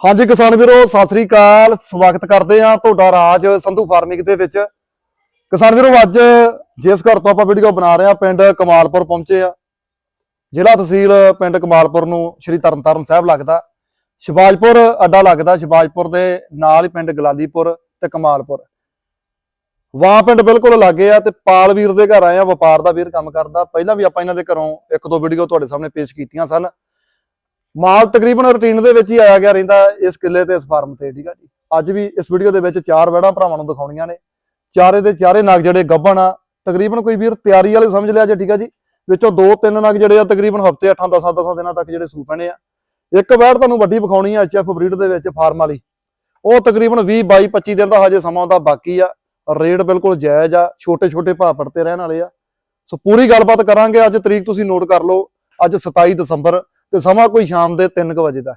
ਹਾਂਜੀ ਕਿਸਾਨ ਵੀਰੋ, ਸਤਿ ਸ੍ਰੀ ਅਕਾਲ। ਸਵਾਗਤ ਕਰਦੇ ਹਾਂ ਤੁਹਾਡਾ ਰਾਜ ਸੰਧੂ ਫਾਰਮਿੰਗ ਦੇ ਵਿੱਚ। ਕਿਸਾਨ ਵੀਰੋ, ਅੱਜ ਜਿਸ ਘਰ ਤੋਂ ਆਪਾਂ ਵੀਡੀਓ ਬਣਾ ਰਹੇ ਹਾਂ, ਪਿੰਡ ਕਮਾਲਪੁਰ ਪਹੁੰਚੇ ਆ ਜ਼ਿਲ੍ਹਾ ਤਹਿਸੀਲ ਪਿੰਡ ਕਮਾਲਪੁਰ ਨੂੰ ਸ਼੍ਰੀ ਤਰਨਤਾਰਨ ਸਾਹਿਬ ਲੱਗਦਾ। ਸ਼ਿਵਾਜਪੁਰ ਅੱਡਾ ਲੱਗਦਾ, ਸ਼ਿਵਾਜਪੁਰ ਦੇ ਨਾਲ ਹੀ ਪਿੰਡ ਗਲਾਲੀਪੁਰ ਤੇ ਕਮਾਲਪੁਰ। ਵਾਂ ਪਿੰਡ ਬਿਲਕੁਲ ਲਾਗੇ ਆ ਤੇ ਪਾਲ ਵੀਰ ਦੇ ਘਰ ਆਏ ਆ, ਵਪਾਰ ਦਾ ਵੀਰ ਕੰਮ ਕਰਦਾ। ਪਹਿਲਾਂ ਵੀ ਆਪਾਂ ਇਹਨਾਂ ਦੇ ਘਰੋਂ ਇੱਕ ਦੋ ਵੀਡੀਓ ਤੁਹਾਡੇ ਸਾਹਮਣੇ ਪੇਸ਼ ਕੀਤੀਆਂ ਸਨ। ਮਾਲ ਤਕਰੀਬਨ ਰੁਟੀਨ ਦੇ ਵਿੱਚ ਹੀ ਆਇਆ ਗਿਆ ਰਹਿੰਦਾ ਇਸ ਕਿੱਲੇ ਤੇ, ਇਸ ਫਾਰਮ ਤੇ, ਠੀਕ ਆ ਜੀ। ਅੱਜ ਵੀ ਇਸ ਵੀਡੀਓ ਦੇ ਵਿੱਚ ਚਾਰ ਵੜਾਂ ਭਰਾਵਾਂ ਨੂੰ ਦਿਖਾਉਣੀਆਂ ਨੇ। ਚਾਰੇ ਦੇ ਚਾਰੇ ਨਗ ਜਿਹੜੇ ਗੱਭਣ ਆ, ਤਕਰੀਬਨ ਕੋਈ ਵੀਰ ਤਿਆਰੀ ਵਾਲੇ ਸਮਝ ਲਿਆ ਜੇ, ਠੀਕ ਆ ਜੀ। ਵਿੱਚੋਂ ਦੋ ਤਿੰਨ ਨਗ ਜਿਹੜੇ ਆ, ਤਕਰੀਬਨ ਹਫ਼ਤੇ 8 10 10 ਦਿਨਾਂ ਤੱਕ ਜਿਹੜੇ ਸੂ ਪੈਣੇ ਆ। ਇੱਕ ਵੈੜ ਤੁਹਾਨੂੰ ਵੱਡੀ ਵਿਖਾਉਣੀ ਆ ਐਚਐਫ ਬਰੀਡ ਦੇ ਵਿੱਚ ਫਾਰਮ ਵਾਲੀ। ਉਹ ਤਕਰੀਬਨ 20 22 25 ਦਿਨ ਦਾ ਹਜੇ ਸਮਾਂ ਉਹਦਾ ਬਾਕੀ ਆ। ਰੇਟ ਬਿਲਕੁਲ ਜਾਇਜ਼ ਆ ਛੋਟੇ ਛੋਟੇ ਭਾਅ ਪੜਤੇ ਰਹਿਣ ਵਾਲੇ ਆ। ਸੋ ਪੂਰੀ ਗੱਲਬਾਤ ਕਰਾਂਗੇ, ਅੱਜ ਤਰੀਕ ਤੁਸੀਂ ਨੋਟ ਕਰ ਲਓ। ਅੱਜ 27 ਦਸੰਬਰ ਤੇ ਸਮਾਂ ਕੋਈ ਸ਼ਾਮ ਦੇ 3 ਵਜੇ ਦਾ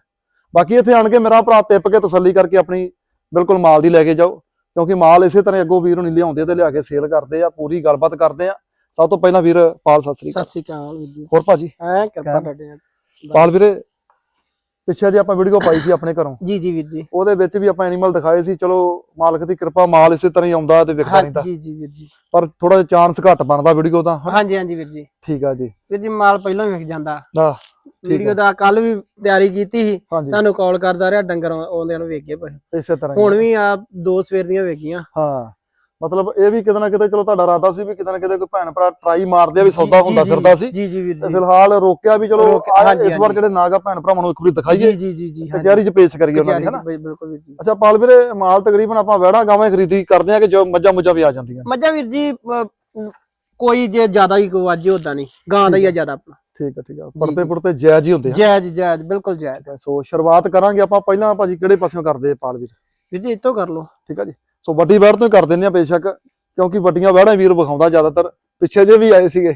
ਬਾਕੀ ਇੱਥੇ ਆਣ ਕੇ ਮੇਰਾ ਭਰਾ ਟਿੱਪ ਕੇ ਤਸੱਲੀ ਕਰਕੇ ਆਪਣੀ ਬਿਲਕੁਲ ਮਾਲ ਦੀ ਲੈ ਕੇ ਜਾਓ ਕਿਉਂਕਿ ਮਾਲ ਇਸੇ ਤਰ੍ਹਾਂ ਅੱਗੋਂ ਵੀਰ ਨੂੰ ਲਿਆਉਂਦੇ ਤੇ ਲਿਆ ਕੇ ਸੇਲ ਕਰਦੇ ਆ ਪੂਰੀ ਗੱਲਬਾਤ ਕਰਦੇ ਆ। ਸਭ ਤੋਂ ਪਹਿਲਾਂ ਵੀਰ ਪਾਲ ਸਤਿ ਸ੍ਰੀ ਅਕਾਲ। ਸਤਿ ਸ਼੍ਰੀ ਅਕਾਲ ਵੀਰ ਜੀ। ਹੋਰ ਭਾਜੀ? ਐ ਕਿਰਪਾ ਤੁਹਾਡੇ। ਪਾਲ ਵੀਰੇ ਪਿੱਛੇ ਜੇ ਆਪਾਂ ਵੀਡੀਓ ਪਾਈ ਸੀ ਆਪਣੇ ਘਰੋਂ। ਜੀ ਜੀ ਵੀਰ ਜੀ। ਉਹਦੇ ਵਿੱਚ ਵੀ ਆਪਾਂ ਐਨੀਮਲ ਦਿਖਾਏ ਸੀ ਚਲੋ ਮਾਲਕ ਦੀ ਕਿਰਪਾ ਮਾਲ ਇਸੇ ਤਰ੍ਹਾਂ ਹੀ ਆਉਂਦਾ ਤੇ ਵਿਕਦਾ ਹਾਂ ਰਹਿੰਦਾ। ਜੀ ਜੀ ਵੀਰ ਜੀ। ਪਰ ਥੋੜਾ ਜਿਹਾ ਚਾਂਸ ਘੱਟ ਬਣਦਾ ਵੀਡੀਓ ਦਾ? ਹਾਂਜੀ ਹਾਂਜੀ ਵੀਰ ਜੀ। ਠੀਕ ਆ ਜੀ। ਵੀਰ ਜੀ ਮਾਲ ਪਹਿਲਾਂ ਹੀ ਵਿਕ ਜਾਂਦਾ। ਆਹ, ਵੀਡੀਓ ਦਾ ਕੱਲ ਵੀ ਤਿਆਰੀ ਕੀਤੀ ਸੀ ਤੁਹਾਨੂੰ ਕਾਲ ਕਰਦਾ ਰਿਹਾ ਡੰਗਰ ਆਉਂਦਿਆਂ ਨੂੰ ਵੇਖ ਗਏ ਪਏ ਇਸੇ ਤਰ੍ਹਾਂ ਹੀ ਹੁਣ ਵੀ ਆ ਦੋ ਸਵੇਰ ਦੀਆਂ ਵੇਗੀਆਂ ਹਾਂ। ਮਤਲਬ ਇਹ ਵੀ ਕਿਤੇ ਨਾ ਕਿਤੇ ਚਲੋ ਤੁਹਾਡਾ ਇਰਾਦਾ ਸੀ ਵੀ ਕਿਤੇ ਨਾ ਕਿਤੇ ਕੋਈ ਭੈਣ ਭਰਾ ਟਰਾਈ ਮਾਰਦੇ ਆ ਵੀ ਸੌਦਾ ਹੁੰਦਾ ਫਿਰਦਾ ਸੀ। ਜੀ ਜੀ ਵੀਰ ਜੀ। ਫਿਲਹਾਲ ਰੋਕਿਆ ਵੀ ਚਲੋ ਇਸ ਵਾਰ। ਜਿਹੜੇ ਨਾਗਾ ਭੈਣ ਭਰਾਵਾਂ ਨੂੰ ਇੱਕ ਵਾਰੀ ਦਿਖਾਈਏ। ਜੀ ਜੀ ਜੀ ਕਚਹਿਰੀ 'ਚ ਪੇਸ਼ ਕਰੀਏ ਉਹਨਾਂ ਦੀ ਹਨਾ ਬਿਲਕੁਲ ਵੀਰ ਜੀ। ਅੱਛਾ ਪਾਲ ਵੀਰੇ ਮਾਲ ਤਕਰੀਬਨ ਆਪਾਂ ਵਹਿੜਾ ਗਾਵਾਂ ਹੀ ਖਰੀਦੀ ਕਰਦੇ ਆ ਕਿ ਜੋ ਮੱਝਾਂ ਮੁੱਝਾਂ ਵੀ ਆ ਜਾਂਦੀਆਂ? ਮੱਝਾਂ ਵੀਰ ਜੀ ਕੋਈ ਜੇ ਜ਼ਿਆਦਾ ਹੀ ਕੋ ਅੱਜ ਉਦਾਂ ਨਹੀਂ। ਗਾਂ ਦਾ ਹੀ ਆ ਜ਼ਿਆਦਾ ਆਪਣਾ। ਠੀਕ ਆ ਠੀਕ ਆ। ਪੜਤੇ ਪੁੜਤੇ ਜਾਇਜ਼ ਹੀ ਹੁੰਦੇ ਆ। ਜਾਇਜ਼ ਜਾਇਜ਼ ਬਿਲਕੁਲ ਜਾਇਜ਼। ਸੋ ਸ਼ੁਰੂਆਤ ਕਰਾਂਗੇ ਆਪਾਂ ਪਹਿਲਾਂ ਭਾਜੀ ਕਿਹੜੇ ਪਾਸਿਓਂ ਕਰਦੇ ਆ ਪਾਲ ਵੀਰ? ਵੀਰ ਜੀ ਇਤੋਂ ਕਰ ਲਓ। ਠੀਕ ਆ ਜੀ। ਸੋ ਵੱਡੀ ਵਹਿੜ ਤੋਂ ਹੀ ਕਰ ਦਿੰਦੇ ਆ ਬੇਸ਼ੱਕ ਕਿਉਂਕਿ ਵੱਡੀਆਂ ਵਹਿੜਾਂ ਵੀਰ ਵਿਖਾਉਂਦਾ ਜ਼ਿਆਦਾਤਰ। ਪਿੱਛੇ ਜੇ ਵੀ ਆਏ ਸੀਗੇ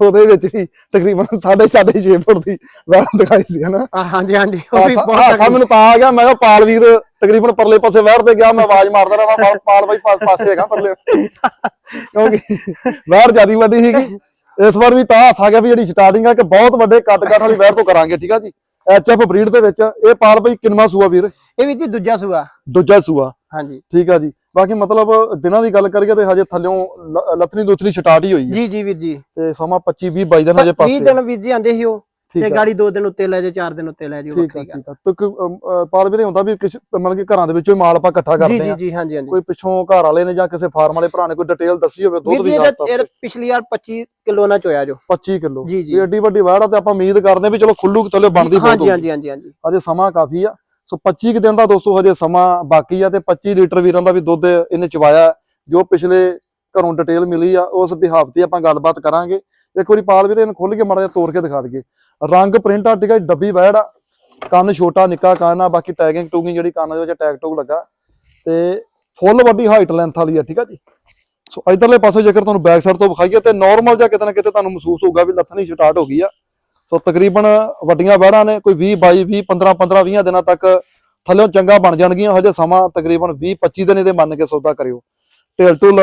ਉਹਦੇ ਵਿੱਚ ਵੀ ਤਕਰੀਬਨ 6.5 6 ਫੁੱਟ ਦੀ ਵਹਿੜ ਦਿਖਾਈ ਸੀ ਹਨਾ? ਹਾਂਜੀ ਹਾਂਜੀ ਉਹ ਵੀ ਬਹੁਤ ਮੈਨੂੰ ਤਾਂ ਆ ਗਿਆ ਮੈਂ ਕਿਹਾ ਪਾਲ ਵੀਰ ਤਕਰੀਬਨ ਪਰਲੇ ਪਾਸੇ ਵਹਿੜ ਤੇ ਗਿਆ ਮੈਂ ਆਵਾਜ਼ ਮਾਰਦਾ ਰਹਾ ਪਾਲ ਪਾਲ ਬਾਈ ਪਾਸ ਪਾਸੇ ਹੈਗਾ ਪਰਲੇ। ਕਿਉਂਕਿ ਵਹਿੜ ਜਿਆਦੀ ਵੱਡੀ ਸੀਗੀ। ਇਸ ਵਾਰ ਵੀ ਤਾਂ ਆ ਗਿਆ ਵੀ ਜਿਹੜੀ ਸਟਾਰਟਿੰਗ ਆ ਕਿ ਬਹੁਤ ਵੱਡੇ ਕੱਦ ਕੱਟ ਵਾਲੀ ਵਹਿੜ ਤੋਂ ਕਰਾਂਗੇ ਠੀਕ ਆ ਜੀ? ਐਚਐਫ ਬਰੀਡ ਦੇ ਵਿੱਚ ਇਹ ਪਾਲ ਬਾਈ ਕਿੰਨਵਾ ਸੂਆ ਵੀਰ? ਇਹ ਵੀਰ ਜੀ ਦੂਜਾ ਸੂਆ। ਦੂਜਾ ਸੂਆ। ਹਾਂਜੀ। ਠੀਕ ਆ ਜੀ। ਬਾਕੀ ਮਤਲਬ ਦਿਨਾਂ ਦੀ ਗੱਲ ਕਰੀਏ ਤੇ ਹਜੇ ਥੱਲਿਓਂ ਲ- ਲੱਥਣੀ ਦੁੱਥਣੀ ਸਟਾਰਟ ਹੀ ਹੋਈ ਹੈ। ਜੀ ਜੀ ਵੀਰ ਜੀ। ਤੇ ਸਮਾਂ 25 20 22 ਦਿਨ ਹਜੇ 20 ਪਾਸੇ ਆ। ਦਿਨ ਵੀਰ ਜੀ ਆਂਦੇ ਸੀ ਉਹ ਤੇ ਗਾੜੀ 2 ਦਿਨ ਉੱਤੇ ਲੈ ਜਾ 4 ਦਿਨ ਉੱਤੇ ਲੈ ਜਾ ਵੱਖਰੀ ਗੱਲ। ਤੇ ਪਾਲ ਵੀਰੇ ਹੁੰਦਾ ਵੀ ਕਿਸ ਮਤਲਬ ਕਿ ਘਰਾਂ ਦੇ ਵਿੱਚੋਂ ਮਾਲ ਆਪਾਂ ਇਕੱਠਾ ਜੀ ਕਰਦੇ ਜੀ ਆ ਜੀ ਹਾਂਜੀ ਹਾਂਜੀ। ਕੋਈ ਪਿੱਛੋਂ ਘਰ ਵਾਲੇ ਨੇ ਜਾਂ ਕਿਸੇ ਫਾਰਮ ਵਾਲੇ ਭਰਾ ਨੇ ਕੋਈ ਡਿਟੇਲ ਦੱਸੀ ਹੋਵੇ ਦੁੱਧ ਜੀ ਦੀ ਦੱਸਤਾ ਇਹ ਪਿਛਲੀ ਵਾਰ 25 ਕਿਲੋ ਨਾ ਚੋਇਆ ਜੋ। 25 ਕਿਲੋ। ਜੀ ਜੀ। ਇਹ ਏਡੀ ਵੱਡੀ ਵਾੜ ਆ ਤੇ ਆਪਾਂ ਉਮੀਦ ਕਰਦੇ ਆ ਵੀ ਚਲੋ ਖੁੱਲੂ ਥੱਲੇ ਬਣਦੀ ਹਾਂਜੀ। ਹਾਂਜੀ ਹਾਂਜੀ ਹਾਂਜੀ। ਹਜੇ ਸਮਾਂ ਕਾਫੀ ਆ। ਸੋ 25 ਕੁ ਦਿਨ ਦਾ ਦੋਸਤੋ ਹਜੇ ਸਮਾਂ ਬਾਕੀ ਆ ਤੇ 25 ਲੀਟਰ ਵੀਰਾਂ ਦਾ ਵੀ ਦੁੱਧ ਇਹਨੇ ਚਵਾਇਆ, ਜੋ ਪਿਛਲੇ ਘਰੋਂ ਡਿਟੇਲ ਮਿਲੀ ਆ, ਉਸ ਬਿਹਾਵ ਤੇ ਆਪਾਂ ਗੱਲਬਾਤ ਕਰਾਂਗੇ। ਇੱਕ ਵਾਰੀ ਪਾਲ ਵੀਰੇ ਇਹਨੂੰ ਖੁੱਲ ਕੇ ਮਾੜਾ ਜਿਹਾ ਤੋੜ ਕੇ ਦਿਖਾ ਦਈਏ। ਰੰਗ ਪ੍ਰਿੰਟ ਆ, ਠੀਕ ਆ ਡੱਬੀ ਵੈੜ ਆ, ਕੰਨ ਛੋਟਾ, ਨਿੱਕਾ ਕੰਨ ਆ, ਬਾਕੀ ਟੈਗਿੰਗ ਟੂਗਿੰਗ ਜਿਹੜੀ ਕੰਨ ਦੇ ਵਿੱਚ ਟੈਗ ਟੂਗ ਲੱਗਾ। ਤੇ ਫੁੱਲ ਵੱਡੀ ਹਾਈਟ ਲੈਂਥ ਵਾਲੀ ਆ, ਠੀਕ ਆ ਜੀ। ਸੋ ਇਧਰਲੇ ਪਾਸੇ ਜੇਕਰ ਤੁਹਾਨੂੰ ਬੈਕ ਸਾਈਡ ਤੋਂ ਵਿਖਾਈਏ ਤੇ ਨਾਰਮਲ ਜਾਂ ਕਿਤੇ ਨਾ ਕਿਤੇ ਤੁਹਾਨੂੰ ਮਹਿਸੂਸ ਹੋਊਗਾ ਵੀ ਲੱਥਣੀ ਸਟਾਰਟ ਹੋ ਗਈ ਆ। ਸੋ ਤਕਰੀਬਨ ਵੱਡੀਆਂ ਵਹਿੜਾਂ ਨੇ ਕੋਈ 20 22 20 15 15 20 ਦਿਨਾਂ ਤੱਕ ਥੱਲਿਓਂ ਚੰਗਾ ਬਣ ਜਾਣਗੀਆਂ। ਹਜੇ ਸਮਾਂ ਤਕਰੀਬਨ 20 25 ਦਿਨ ਇਹਦੇ ਮੰਨ ਕੇ ਸੌਦਾ ਕਰਿਓ। ਢਿੱਲ ਢੁੱਲ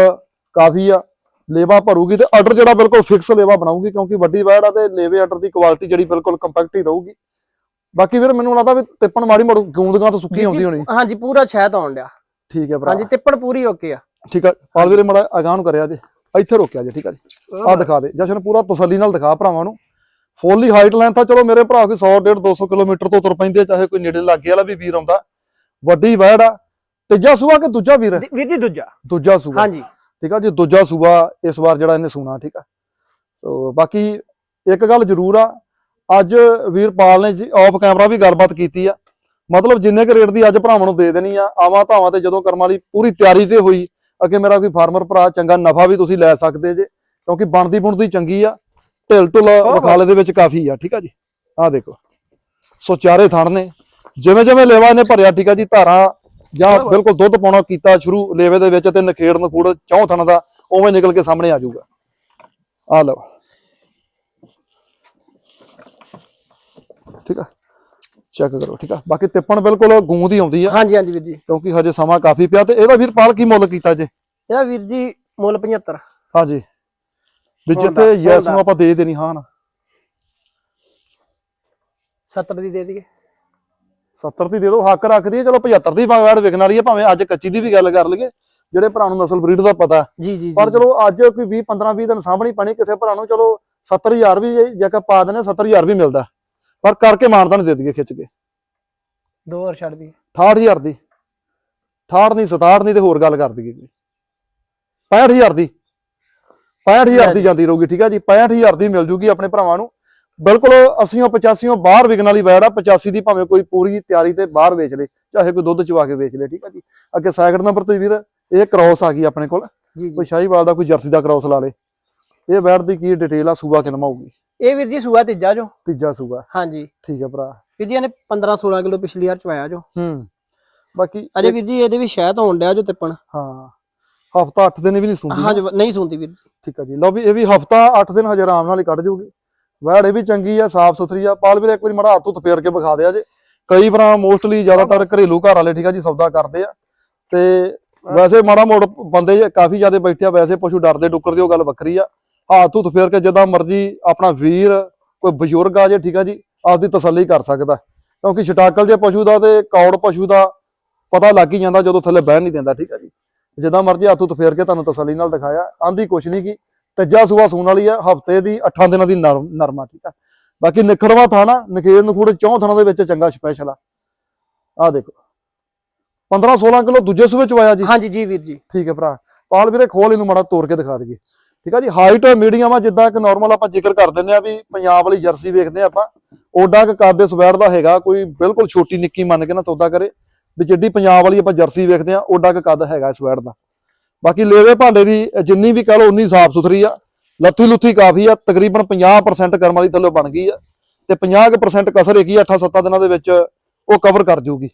ਕਾਫੀ ਆ। ਲੇਵਾ ਭਰੂਗੀ ਤੇ ਆਰਡਰ ਜਿਹੜਾ ਬਿਲਕੁਲ ਫਿਕਸ ਲੇਵਾ ਬਣਾਊਗੀ ਕਿਉਂਕਿ ਵੱਡੀ ਵਹਿੜ ਆ ਤੇ ਲੇਵੇ ਆਰਡਰ ਦੀ ਕੁਆਲਿਟੀ ਜਿਹੜੀ ਬਿਲਕੁਲ ਕੰਪੈਕਟ ਹੀ ਰਹੂਗੀ। ਬਾਕੀ ਵੀਰ ਮੈਨੂੰ ਲੱਗਦਾ ਵੀ ਤਿੱਪਣ ਮਾੜੀ ਮੜੂ ਗੂੰਦਗਾਂ ਤੋਂ ਸੁੱਕੀ ਆਉਂਦੀ ਹੋਣੀ। ਹਾਂਜੀ ਪੂਰਾ ਛਹਿਤ ਆਉਣ ਡਿਆ। ਠੀਕ ਹੈ ਭਰਾ। ਹਾਂਜੀ ਤਿੱਪੜ ਪੂਰੀ ਓਕੇ ਆ। ਠੀਕ ਆ। ਪਾਲ ਵੀਰੇ ਮੜਾ ਅਗਾਂਹ ਨੂੰ ਕਰਿਆ ਜੇ। ਇੱਥੇ ਰੋਕਿਆ ਜੇ ਠੀਕ ਆ ਜੀ। ਆ ਦਿਖਾ ਦੇ। ਜਸ਼ਨ ਪੂਰਾ ਤਸੱਲੀ ਨਾਲ ਦਿਖਾ ਭਰਾਵਾਂ ਨੂੰ। ਫੁੱਲੀ ਹਾਈਟ ਲੈਂਥ ਆ ਚਲੋ ਮੇਰੇ ਭਰਾ ਕੋਈ 100 150 200 ਕਿਲੋਮੀਟਰ ਤੋਂ ਤੁਰ ਪੈਂਦੇ ਚਾਹੇ ਕੋਈ ਨੇੜੇ ਲਾਗੇ ਵਾਲਾ ਵੀ ਵੀਰ ਆਉਂਦਾ। ਵੱਡੀ ਵਹਿੜ ਆ। ਤੀਜਾ ਸੂਆ ਕਿ ਦੂਜਾ ਵੀਰ? ਵੀਰ ਜੀ ਦੂਜਾ। ਦੂਜਾ ਸੂਆ। ਹਾਂਜੀ। ਠੀਕ ਆ ਜੀ ਦੂਜਾ ਸੂਆ ਇਸ ਵਾਰ ਜਿਹੜਾ ਇਹਨੇ ਸੁਣਾ ਠੀਕ ਆ। ਸੋ ਬਾਕੀ ਇੱਕ ਗੱਲ ਜ਼ਰੂਰ ਆ ਅੱਜ ਵੀਰਪਾਲ ਨੇ ਜੀ ਆਫ ਕੈਮਰਾ ਵੀ ਗੱਲਬਾਤ ਕੀਤੀ ਆ। ਮਤਲਬ ਜਿੰਨੇ ਕੁ ਰੇਟ ਦੀ ਅੱਜ ਭਰਾਵਾਂ ਨੂੰ ਦੇ ਦੇਣੀ ਆ ਆਵਾਂ ਧਾਵਾਂ ਤੇ ਜਦੋਂ ਕਰਮਾਂ ਵਾਲੀ ਪੂਰੀ ਤਿਆਰੀ ਤੇ ਹੋਈ ਅੱਗੇ ਮੇਰਾ ਕੋਈ ਫਾਰਮਰ ਭਰਾ ਚੰਗਾ ਨਫਾ ਵੀ ਤੁਸੀਂ ਲੈ ਸਕਦੇ ਜੇ ਕਿਉਂਕਿ ਬਣਦੀ ਬੁਣਦੀ ਚੰਗੀ ਆ। ਢਿੱਲ ਢੁੱਲ ਵਿਖਾਲੇ ਦੇ ਵਿੱਚ ਕਾਫੀ ਆ ਠੀਕ ਆ ਜੀ? ਆਹ ਦੇਖੋ। ਸੋ ਚਾਰੇ ਥਣ ਨੇ। ਜਿਵੇਂ ਜਿਵੇਂ ਲੇਵਾ ਇਹਨੇ ਭਰਿਆ ਠੀਕ ਆ ਜੀ ਧਾਰਾਂ ਜਾਂ ਬਿਲਕੁਲ ਦੁੱਧ ਪਾਉਣਾ ਕੀਤਾ ਸ਼ੁਰੂ ਲੇਵੇ ਦੇ ਵਿੱਚ ਤੇ ਨਖੇੜ ਨਖੂੜ ਚੌਂ ਥਣ ਦਾ ਉਵੇਂ ਨਿਕਲ ਕੇ ਸਾਹਮਣੇ ਆ ਜਾਊਗਾ। ਆ ਲਓ। ਠੀਕ ਆ? ਚੈੱਕ ਕਰੋ ਠੀਕ ਆ? ਬਾਕੀ ਤਿੱਪਣ ਬਿਲਕੁਲ ਗੂੰਦ ਹੀ ਆਉਂਦੀ ਆ। ਹਾਂਜੀ ਹਾਂਜੀ ਵੀਰ ਜੀ। ਕਿਉਂਕਿ ਹਜੇ ਸਮਾਂ ਕਾਫੀ ਪਿਆ ਤੇ ਇਹਦਾ ਵੀਰ ਪਾਲ ਕੀ ਮੁੱਲ ਕੀਤਾ ਜੇ? ਇਹਦਾ ਵੀਰ ਜੀ ਮੁੱਲ 75 ਹਾਂਜੀ। ਵੀ ਹੁੰਦਾ, ਜਿੱਥੇ ਯੈਸ ਹੁੰਦਾ। ਨੂੰ ਆਪਾਂ ਦੇ ਦੇਣੀ ਹਾਂ ਨਾ। 70 ਦੀ ਦੇ ਦਈਏ। 70 ਦੀ ਦੇ ਦਿਓ ਹੱਕ ਰੱਖਦੀ ਹੈ ਚਲੋ 75 ਦੀ ਵੈੜ ਵਿਕਣ ਵਾਲੀ ਹੈ ਭਾਵੇਂ ਅੱਜ ਕੱਚੀ ਦੀ ਵੀ ਗੱਲ ਕਰ ਲਈਏ ਜਿਹੜੇ ਭਰਾ ਨੂੰ ਨਸਲ ਬਰੀਡ ਦਾ ਪਤਾ ਜੀ ਜੀ ਪਰ। ਚਲੋ ਅੱਜ ਕੋਈ 20 15 20 ਦਿਨ ਸਾਂਭਣੀ ਪੈਣੀ ਕਿਸੇ ਭਰਾ ਨੂੰ ਚਲੋ 70000 ਵੀ ਜੇ- ਜੇ ਕਿ ਪਾ ਦਿੰਦੇ 70000 ਵੀ ਮਿਲਦਾ ਪਰ ਕਰਕੇ ਮਾਨਦਾਨ ਦੇ ਦਈਏ ਖਿੱਚ ਕੇ। ਦੋ ਹੋਰ ਛੱਡ ਦੀ 68000 ਦੀ। 68 ਨਹੀਂ 67 ਨਹੀਂ ਤੇ ਹੋਰ ਗੱਲ ਕਰ ਦਈਏ ਜੀ 65000 ਦੀ। 65000 ਦੀ ਜਾਂਦੀ ਰਹੂਗੀ ਠੀਕ ਆ ਜੀ? 65000 ਦੀ ਮਿਲ ਜੂਗੀ ਆਪਣੇ ਭਰਾਵਾਂ ਨੂੰ। ਬਿਲਕੁਲ 80 85 ਬਾਹਰ ਵਿਕਣ ਵਾਲੀ ਵੈੜ ਆ 85 ਦੀ ਭਾਵੇਂ ਕੋਈ ਪੂਰੀ ਤਿਆਰੀ ਤੇ ਬਾਹਰ ਵੇਚ ਲੇ ਚਾਹੇ ਕੋਈ ਦੁੱਧ ਚਵਾ ਕੇ ਵੇਚ ਲੇ ਠੀਕ ਆ ਜੀ? ਅੱਗੇ ਸੈਕਿੰਡ ਨੰਬਰ ਤੇ ਵੀਰ ਇਹ ਕ੍ਰਾਸ ਆ ਗਈ ਆਪਣੇ ਕੋਲ। ਕੋਈ ਸ਼ਾਹੀਵਾਲ ਦਾ ਕੋਈ ਜਰਸੀ ਦਾ ਕ੍ਰਾਸ ਲਾ ਲੇ। ਇਹ ਵੈੜ ਦੀ ਕੀ ਡਿਟੇਲ ਆ? ਸੂਆ ਕਿੰਨਾ ਹੋਊਗੀ? ਇਹ ਵੀਰ ਜੀ ਸੂਆ ਤੀਜਾ ਜੋ ਤੀਜਾ ਸੂਆ। ਹਾਂਜੀ। ਠੀਕ ਆ ਭਰਾ। ਵੀਰ ਜੀ ਇਹਨੇ 15 16 ਕਿਲੋ ਪਿਛਲੀ ਵਾਰ ਚਵਾਇਆ ਜੋ ਹੂੰ। ਬਾਕੀ ਅਜੇ ਵੀਰ ਜੀ ਇਹਦੇ ਵੀ ਸ਼ਾਇਦ ਹੋਣ ਡਿਆ ਜੋ ਤਿੱਪਣ। ਹਾਂ। ਹਫਤਾ 8 ਦਿਨ ਵੀ ਨਹੀਂ ਸੁਣਦੀ ਹਾਂਜੀ ਨਹੀਂ ਸੁਣਦੀ ਵੀਰ। ਠੀਕ ਆ ਜੀ। ਲਓ ਵੀ ਇਹ ਵੀ ਹਫਤਾ 8 ਦਿਨ ਹਜੇ ਆਰਾਮ ਨਾਲ ਹੀ ਕੱਢ ਜਾਊਗੀ ਵੈੜ ਇਹ ਵੀ ਚੰਗੀ ਆ ਸਾਫ਼ ਸੁਥਰੀ ਆ। ਪਾਲ ਵੀਰੇ ਇੱਕ ਵਾਰੀ ਮੜਾ ਹੱਥ ਫੇਰ ਕੇ ਵਿਖਾ ਦਿਆ ਜੇ। ਕਈ ਵਾਰ ਮੋਸਟਲੀ ਜ਼ਿਆਦਾਤਰ ਘਰੇਲੂ ਘਰ ਵਾਲੇ ਠੀਕ ਆ ਜੀ ਸੌਦਾ ਕਰਦੇ ਆ। ਤੇ ਵੈਸੇ ਮਾੜਾ ਮੋੜ ਬੰਦੇ ਕਾਫੀ ਜ਼ਿਆਦਾ ਬੈਠੇ ਆ ਵੈਸੇ ਪਸ਼ੂ ਡਰਦੇ ਡੁੱਕਰ ਦੀ ਉਹ ਗੱਲ ਵੱਖਰੀ ਆ। ਹੱਥ ਫੇਰ ਕੇ ਜਿੱਦਾਂ ਮਰਜ਼ੀ ਆਪਣਾ ਵੀਰ ਕੋਈ ਬਜ਼ੁਰਗ ਆ ਜੇ ਠੀਕ ਆ ਜੀ ਆਪਦੀ ਤਸੱਲੀ ਕਰ ਸਕਦਾ। ਕਿਉਂਕਿ ਛਟਾਕਲ ਜੇ ਪਸ਼ੂ ਦਾ ਤੇ ਕੌੜ ਪਸ਼ੂ ਦਾ ਪਤਾ ਲੱਗ ਹੀ ਜਾਂਦਾ ਜਦੋਂ ਥੱਲੇ ਬਹਿਣ ਨਹੀਂ ਦਿੰਦਾ ਠੀਕ ਆ ਜੀ। ਜਿੱਦਾਂ ਮਰਜ਼ੀ ਹੱਥ ਹੁੱਥ ਫੇਰ ਕੇ ਤੁਹਾਨੂੰ ਤਸੱਲੀ ਨਾਲ ਦਿਖਾਇਆ ਆਂਦੀ ਕੁਛ ਨਹੀਂ ਕੀ ਤੀਜਾ ਸੂਆ ਸੂਣ ਵਾਲੀ ਆ ਹਫ਼ਤੇ ਦੀ 8 ਦਿਨਾਂ ਦੀ ਨਰਮ ਠੀਕ ਆ? ਬਾਕੀ ਨਿਖੜਵਾ ਥਾਣਾ ਨਖੇਰ ਨਖੂੜ ਚੌਂ ਥਾਣਾ ਦੇ ਵਿੱਚ ਚੰਗਾ ਸਪੈਸ਼ਲ ਆ। ਆ ਦੇਖੋ 15 16 ਕਿਲੋ ਦੂਜੇ ਸੂਏ ਚ ਆਇਆ ਜੀ? ਹਾਂਜੀ ਜੀ ਵੀਰ ਜੀ। ਠੀਕ ਹੈ ਭਰਾ ਪਾਲ ਵੀਰੇ ਖੋਲ ਇਹਨੂੰ ਮਾੜਾ ਤੋੜ ਕੇ ਦਿਖਾ ਦਈਏ। ਠੀਕ ਆ ਜੀ ਹਾਈਟ ਮੀਡੀਅਮ ਆ ਜਿੱਦਾਂ ਇੱਕ ਨਾਰਮਲ ਆਪਾਂ ਜ਼ਿਕਰ ਕਰ ਦਿੰਦੇ ਆ ਵੀ ਪੰਜਾਬ ਵਾਲੀ ਜਰਸੀ ਵੇਖਦੇ ਆ ਆਪਾਂ। ਓਡਾ ਕ ਕੱਦ ਦੇ ਸਵੈਰ ਦਾ ਹੈਗਾ ਕੋਈ ਬਿਲਕੁਲ ਛੋਟੀ ਨਿੱਕੀ ਮੰਨ ਕੇ ਨਾ ਸੌਦਾ ਕਰੇ। ਵੀ ਜਿੱਡੀ ਪੰਜਾਬ ਵਾਲੀ ਆਪਾਂ ਜਰਸੀ ਵੇਖਦੇ ਆ ਓਡਾ ਕ ਕੱਦ ਹੈਗਾ ਇਸ ਵੈੜ ਦਾ। ਬਾਕੀ ਲੇਵੇ ਭਾਂਡੇ ਦੀ ਜਿੰਨੀ ਵੀ ਕਹ ਲਓ, ਉਨੀ ਸਾਫ਼ ਸੁਥਰੀ ਆ। ਲੱਥੀ ਲੁੱਥੀ ਕਾਫੀ ਆ, ਤਕਰੀਬਨ 50% ਕਰਮ ਵਾਲੀ ਥੱਲੇ ਬਣ ਗਈ ਆ। ਤੇ 50% ਕਸਰ ਹੈਗੀ 8-7 ਦਿਨਾਂ ਦੇ ਵਿੱਚ ਉਹ ਕਵਰ ਕਰ ਜੂਗੀ।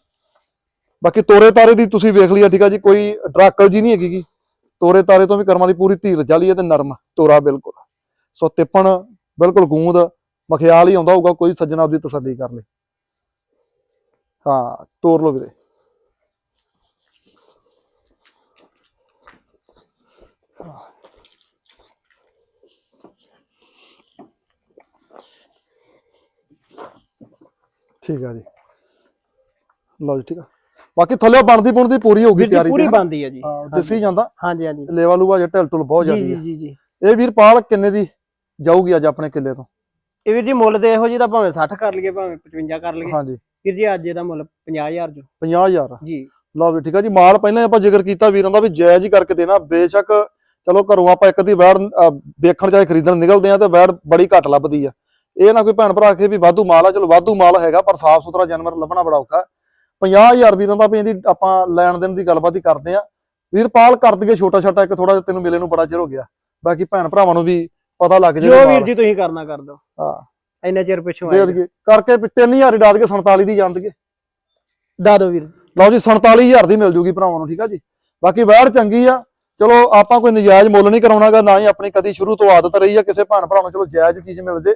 ਬਾਕੀ ਤੋਰੇ ਤਾਰੇ ਦੀ ਤੁਸੀਂ ਵੇਖ ਲਿਆ ਠੀਕ ਆ ਜੀ, ਕੋਈ ਡਰਾਕਲ ਜੀ ਨਹੀਂ ਹੈਗੀ ਗੀ। ਤੋਰੇ ਤਾਰੇ ਤੋਂ ਵੀ ਕਰਮਾਂ ਦੀ ਪੂਰੀ ਧੀਰ ਜਾਲੀ ਹੈ ਤੇ ਨਰਮ ਤੋਰਾ ਬਿਲਕੁਲ। ਸੋ ਤਿੱਪਣ ਬਿਲਕੁਲ ਗੂੰਦ, ਮਖਿਆਲ ਹੀ ਆਉਂਦਾ ਹੋਊਗਾ, ਕੋਈ ਸੱਜਣਾ ਆਪਦੀ ਤਸੱਲੀ ਕਰ ਲੇ। ਹਾਂ, ਤੋਰ ਲਓ ਵੀਰੇ। ਠੀਕ ਆ ਜੀ। ਲਓ ਜੀ ਠੀਕ ਆ। ਬਾਕੀ ਥੱਲੇ ਬਣਦੀ ਬਣਦੀ ਪੂਰੀ ਵੀਰ ਜੀ ਤਿਆਰੀ ਪੂਰੀ ਤੇ ਬੰਦੀ ਹੈ ਜੀ। ਹਾਂ ਦਿਸੀ ਜਾਂਦਾ? ਹਾਂਜੀ ਹਾਂਜੀ। ਲੇਵਾ ਲੂਆ ਜੇ ਢਿਲ ਬਹੁਤ ਜੀ ਜ਼ਿਆਦੀ ਜੀ ਆ ਜੀ ਜੀ। ਇਹ ਵੀਰ ਪਾਲ ਕਿੰਨੇ ਦੀ ਜਾਊਗੀ ਅੱਜ ਆਪਣੇ ਕਿੱਲੇ ਤੋਂ? ਇਹ ਵੀਰ ਜੀ ਮੁੱਲ ਤੇ ਇਹੋ ਜੀ ਦਾ ਭਾਵੇਂ 60 ਕਰ ਲਈਏ ਭਾਵੇਂ 55 ਕਰ ਲਈਏ। ਹਾਂਜੀ। ਵੀਰ ਜੀ ਅੱਜ ਇਹਦਾ ਮੁੱਲ 50000 ਜੋ 50000 ਜੀ। ਲਓ ਵੀ ਠੀਕ ਆ ਜੀ ਮਾਲ ਪਹਿਲਾਂ ਹੀ ਆਪਾਂ ਜ਼ਿਕਰ ਕੀਤਾ ਵੀਰਾਂ ਦਾ ਵੀ ਜਾਇਜ਼ ਹੀ ਕਰਕੇ ਦੇਣਾ। ਬੇਸ਼ੱਕ ਚਲੋ ਘਰੋਂ ਆਪਾਂ ਇੱਕ ਦੀ ਵੈੜ ਵੇਖਣ ਚਾਹੇ ਖਰੀਦਣ ਨਿਕਲਦੇ ਆ ਤੇ ਵੈੜ ਬੜੀ ਘੱਟ ਲੱਭਦੀ ਆ। ਇਹ ਨਾ ਕੋਈ ਭੈਣ ਭਰਾ ਕੇ ਵੀ ਵਾਧੂ ਮਾਲ ਆ ਚਲੋ ਵਾਧੂ ਮਾਲ ਹੈਗਾ ਪਰ ਸਾਫ਼ ਸੁਥਰਾ ਜਾਨਵਰ ਲੱਭਣਾ ਬੜਾ ਔਖਾ। 50000 ਵੀਰਾਂ ਦਾ ਵੀ ਇਹਦੀ ਆਪਾਂ ਲੈਣ ਦੇਣ ਦੀ ਗੱਲਬਾਤ ਹੀ ਕਰਦੇ ਆ ਵੀਰਪਾਲ ਕਰ ਦਈਏ ਛੋਟਾ ਛੋਟਾ ਇੱਕ ਥੋੜਾ ਜਿਹਾ ਤੈਨੂੰ ਮਿਲੇ ਨੂੰ ਬੜਾ ਚਿਰ ਹੋ ਗਿਆ। ਬਾਕੀ ਭੈਣ ਭਰਾਵਾਂ ਨੂੰ ਵੀ ਪਤਾ ਲੱਗ ਜੋ ਜਾਏ ਵੀਰ ਜੀ ਤੁਸੀਂ ਕਰਨਾ ਕਰ ਦਿਓ। ਹਾਂ। ਇੰਨੇ ਚਿਰ ਪਿੱਛੋਂ ਦੇ ਦਈਏ। ਕਰਕੇ ਵੀ 3000 ਹੀ ਡਾਲ ਕੇ 47 ਦੀ ਜਾਣ ਦਈਏ। ਦਾ ਦਿਓ ਵੀਰ। ਲਓ ਜੀ 47000 ਦੀ ਮਿਲ ਜੂਗੀ ਭਰਾਵਾਂ ਨੂੰ ਠੀਕ ਆ ਜੀ? ਬਾਕੀ ਵੈੜ ਚੰਗੀ ਆ। ਚਲੋ ਆਪਾਂ ਕੋਈ ਨਜਾਇਜ਼ ਮੁੱਲ ਨਹੀਂ ਕਰਾਉਣਾਗਾ ਨਾ ਹੀ ਆਪਣੀ ਕਦੀ ਸ਼ੁਰੂ ਤੋਂ ਆਦਤ ਰਹੀ ਆ ਕਿਸੇ ਭੈਣ ਭਰਾ ਨੂੰ ਚਲੋ ਜਾਇਜ਼ ਚੀਜ਼ ਮਿਲ ਜੇ।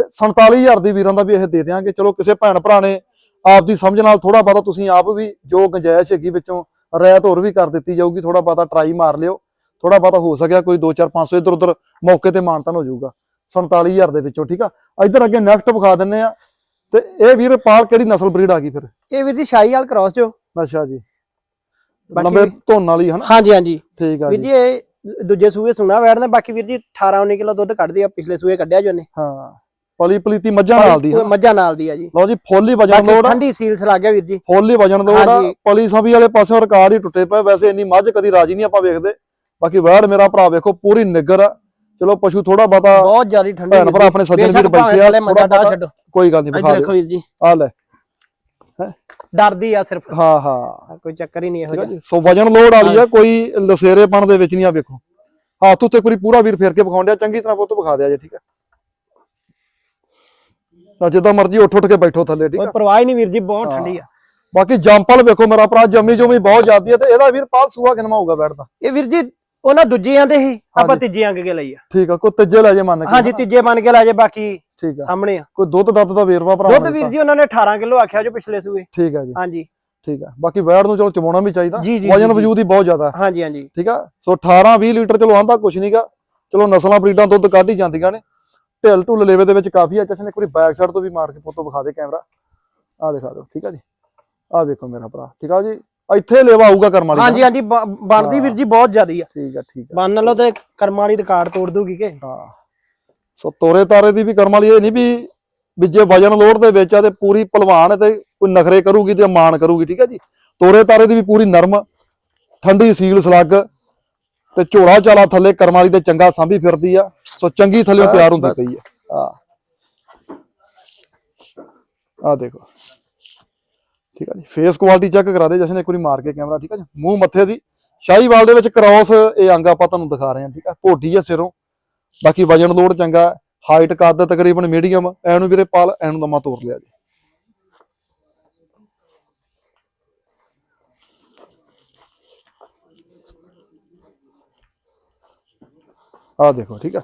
ਤੇ 47000 ਦੀ ਵੀਰਾਂ ਦਾ ਵੀ ਇਹ ਦੇ ਦਿਆਂਗੇ। ਚਲੋ ਕਿਸੇ ਭੈਣ ਭਰਾ ਨੇ ਆਪਦੀ ਸਮਝ ਨਾਲ ਥੋੜਾ ਬਹੁਤਾ ਤੁਸੀਂ ਆਪ ਵੀ ਜੋ ਗੁੰਜਾਇਸ਼ ਹੈਗੀ ਵਿੱਚੋਂ ਰਹਿਤ ਹੋਰ ਵੀ ਕਰ ਦਿੱਤੀ ਜਾਊਗੀ ਥੋੜਾ ਬਹੁਤਾ ਟਰਾਈ ਮਾਰ ਲਿਓ। ਥੋੜਾ ਬਹੁਤਾ ਹੋ ਸਕਿਆ ਕੋਈ 2 4 500 ਇੱਧਰ ਉੱਧਰ ਮੌਕੇ ਤੇ ਮਾਨਤਨ ਹੋ ਜਾਊਗਾ। 47000 ਦੇ ਵਿੱਚੋਂ ਠੀਕ ਆ? ਇੱਧਰ ਅੱਗੇ ਨੈਕਸਟ ਵਿਖਾ ਦਿੰਨੇ ਆ ਤੇ ਇਹ ਵੀਰ ਪਾਲ ਕਿਹੜੀ ਨਸਲ ਬਰੀਡ ਆ ਗਈ ਫਿਰ? ਇਹ ਵੀਰ ਜੀ ਸ਼ਾਹੀ ਵਾਲ ਕ੍ਰਾਸ ਜੋ। ਅੱਛਾ ਜੀ। ਲੰਬੇ ਧੁੰਨ ਵਾਲੀ ਹਨਾ? ਹਾਂਜੀ ਹਾਂਜੀ। ਠੀਕ ਆ ਵੀਰ ਜੀ। ਜੀ ਇਹ ਦੂਜੇ ਸੂਏ ਸੁਣਾ ਵੈੜਨੇ ਬਾਕੀ ਵੀਰ ਜੀ 18 19 ਕਿਲੋ ਦੁੱਧ ਕੱਢਦੀ ਆ ਪਿਛਲੇ ਸੂਏ ਕੱਢਿਆ ਜੋ ਨੇ ਹਾਂ। ਪਲੀ ਪਲੀਤੀ ਮੱਝਾਂ ਨਾਲ ਦੀ। ਮੱਝਾਂ ਨਾਲ ਦੀ ਆ ਜੀ। ਲਓ ਜੀ ਫੁੱਲ ਹੀ ਬਾਕੀ ਲੋੜ ਠੰਡੀ ਸੀਲਸ ਲੱਗ ਗਿਆ ਵੀਰ ਜੀ। ਫੁੱਲ ਹੀ ਵਜਨ ਲੋੜ। ਪਲੀ ਸਭੀ ਵਾਲੇ ਪਾਸਿਓਂ ਰਿਕਾਰਡ ਹੀ ਟੁੱਟੇ ਪਏ। ਵੈਸੇ ਇੰਨੀ ਮੱਝ ਕਦੀ ਰਾਜੀ ਨਹੀਂ ਆਪਾਂ ਵੇਖਦੇ। ਬਾਕੀ ਵੈੜ ਮੇਰਾ ਭਰਾ ਵੇਖੋ ਪੂਰੀ ਨਿੱਗਰ ਆ। ਚਲੋ ਪਸ਼ੂ ਥੋੜਾ ਬਹੁਤਾ ਬਹੁਤ ਜ਼ਿਆਦਾ ਠੰਡੀ ਭੈਣ ਭਰਾ ਆਪਣੇ ਸੱਜਣ ਵੀਰ ਬੈਠੇ ਆ। ਥੋੜਾ ਡਾ ਛੱਡੋ। ਕੋਈ ਗੱਲ ਨਹੀਂ ਵਿਖਾ ਦੇਖੋ ਵੀਰ ਜੀ। ਆ ਲੈ। ਡਰਦੀ ਆ ਸਿਰਫ। ਹਾਂ ਹਾਂ। ਕੋਈ ਚੱਕਰ ਹੀ ਨਹੀਂ ਇਹੋ ਜਿਹਾ। ਸੋ ਵਜਨ ਲੋੜ ਵਾਲੀ ਆ ਕੋਈ ਲਸੇਰੇਪਣ ਦੇ ਵਿੱਚ ਨਹੀਂ ਆ ਵੇਖੋ। ਹੱਥ ਉੱਤੇ ਕੋਈ ਪੂਰਾ ਵੀਰ ਫੇਰ ਕੇ ਵਿਖਾਉਣ ਡਿਆ। ਚੰਗੀ ਤਰ੍ਹਾਂ ਪੁੱਤ ਵਿਖਾ ਦਿਆ ਜੇ ਠੀਕ ਆ। ਤਾਂ ਜਿੱਦਾਂ ਮਰਜ਼ੀ ਉੱਠ ਉੱਠ ਕੇ ਬੈਠੋ ਥੱਲੇ ਠੀਕ ਕੋਈ ਆ? ਪਰਵਾਹ ਹੀ ਨਹੀਂ ਵੀਰ ਜੀ ਬਹੁਤ ਠੰਡੀ ਆ। ਬਾਕੀ ਜੰਪਲ ਵੇਖੋ ਮੇਰਾ ਭਰਾ ਜੰਮੀ ਜੁਮੀ ਬਹੁਤ ਜ਼ਿਆਦੀ ਹੈ ਤੇ ਇਹਦਾ ਵੀਰ ਪਾਲ ਸੂਆ ਕਿੰਨਾ ਹੋਊਗਾ ਬੈਠਦਾ ਇਹ ਵੀਰ ਜੀ ਉਹਨਾਂ ਦੂਜੇ ਆਂਦੇ ਸੀ ਆਪਾਂ ਹਾਂਜੀ। ਤੀਜੇ ਅੰਗ ਕੇ ਲਈ ਆ। ਠੀਕ ਆ ਕੋਈ ਤੀਜੇ ਲੈ ਜੇ ਮੰਨ ਕੇ ਹਾਂਜੀ? ਤੀਜੇ ਬਣ ਕੇ ਲੈ ਜੇ ਬਾਕੀ ਠੀਕ ਆ। ਸਾਹਮਣੇ ਆ। ਕੋਈ ਦੁੱਧ ਦੱਧ ਦਾ ਵੇਰਵਾ ਭਰਾ ਦੁੱਧ ਵੀਰ ਜੀ ਉਹਨਾਂ ਨੇ 18 ਕਿਲੋ ਆਖਿਆ ਜੋ ਪਿਛਲੇ ਸੂਏ। ਠੀਕ ਆ ਜੀ। ਹਾਂਜੀ। ਠੀਕ ਆ। ਬਾਕੀ ਵੈੜ ਨੂੰ ਚਲੋ ਚਵਾਉਣਾ ਵੀ ਚਾਹੀਦਾ। ਜੀ, ਜੀ, ਵਜਨ ਜੀ। ਵਜੂਦ ਹੀ ਬਹੁਤ ਜ਼ਿਆਦਾ। ਹਾਂਜੀ ਹਾਂਜੀ। ਠੀਕ ਆ। ਸੋ 18 20 ਲੀਟਰ ਚਲੋ ਆਂਦਾ ਕੁਛ ਨਹੀਂਗਾ ਚਲੋ ਨਸਲਾਂ ਬਰੀਡਾਂ ਦੁੱਧ ਕੱਢ ਹੀ ਜਾਂਦੀਆਂ ਨੇ। ਢਿੱਲ ਢੁੱਲ ਲੇਵੇ ਦੇ ਵਿੱਚ ਕਾਫੀ ਆ। ਜਸ਼ਨ ਇੱਕ ਵਾਰੀ ਬੈਕ ਸਾਈਡ ਤੋਂ ਵੀ ਮਾਰ ਕੇ ਫੋਟੋ ਵਿਖਾ ਦੇ ਕੈਮਰਾ ਆ ਦਿਖਾ ਦਿਓ ਠੀਕ ਆ ਜੀ? ਆ ਵੇਖੋ ਮੇਰਾ ਭਰਾ ਠੀਕ ਆ ਜੀ? ਇੱਥੇ ਲੇਵਾ ਆਊਗਾ ਕਰਮ ਵਾਲੀ ਦਾ। ਹਾਂਜੀ ਹਾਂਜੀ ਬਣਦੀ ਵੀਰ ਜੀ ਬਹੁਤ ਜ਼ਿਆਦੀ ਆ। ਠੀਕ ਆ ਠੀਕ ਆ। ਬੰਨ ਲਓ ਤੇ ਕਰਮ ਵਾਲੀ ਰਿਕਾਰਡ ਤੋੜ ਦੂਗੀ ਕਿ? ਹਾਂ। ਸੋ ਤੋਰੇ ਤਾਰੇ ਦੀ ਵੀ ਕਰਮ ਵਾਲੀ ਇਹ ਨਹੀਂ ਵੀ ਵੀ ਜੇ ਵਜਨ ਲੋਡ ਦੇ ਵਿੱਚ ਆ ਤੇ ਪੂਰੀ ਹੈ ਤੇ ਕੋਈ ਨਖਰੇ ਕਰੂਗੀ ਤੇ ਮਾਣ ਕਰੂਗੀ ਠੀਕ ਹੈ ਜੀ? ਤੋਰੇ ਤਾਰੇ ਦੀ ਵੀ ਪੂਰੀ ਨਰਮ ਠੰਡੀ ਸੀਲ ਸਲੱਗ ਤੇ ਝੋਲਾ ਚਾਲਾ ਥੱਲੇ ਕਰਮ ਵਾਲੀ ਤੇ ਚੰਗਾ ਸਾਂਭੀ ਫਿਰਦੀ ਆ ਸੋ ਚੰਗੀ ਥੱਲੇ ਤਿਆਰ ਹੁੰਦੀ। ਪਈ ਆ। ਆ ਆ ਦੇਖੋ। ਠੀਕ ਆ ਜੀ ਫੇਸ ਕੁਆਲਿਟੀ ਚੈੱਕ ਕਰਾ ਦੇ ਜਸ਼ਨ ਇੱਕ ਵਾਰੀ ਮਾਰ ਕੇ ਕੈਮਰਾ ਠੀਕ ਆ ਜੀ। ਮੂੰਹ ਮੱਥੇ ਦੀ ਸ਼ਾਹੀਵਾਲ ਦੇ ਵਿੱਚ ਕ੍ਰਾਸ ਇਹ ਅੰਗ ਆਪਾਂ ਤੁਹਾਨੂੰ ਦਿਖਾ ਰਹੇ ਹਾਂ ਠੀਕ ਆ। ਭੋਟੀ ਆ ਸਿਰੋਂ। ਬਾਕੀ ਵਜਨ ਲੋਡ ਚੰਗਾ। ਹਾਈਟ ਕੱਦ ਤਕਰੀਬਨ ਮੀਡੀਅਮ ਐਨੂੰ ਵੀਰੇ ਪਾਲ ਐਨੂੰ ਦਮਾ ਤੋੜ ਲਿਆ ਜੀ। ਆ ਦੇਖੋ ਠੀਕ ਆ।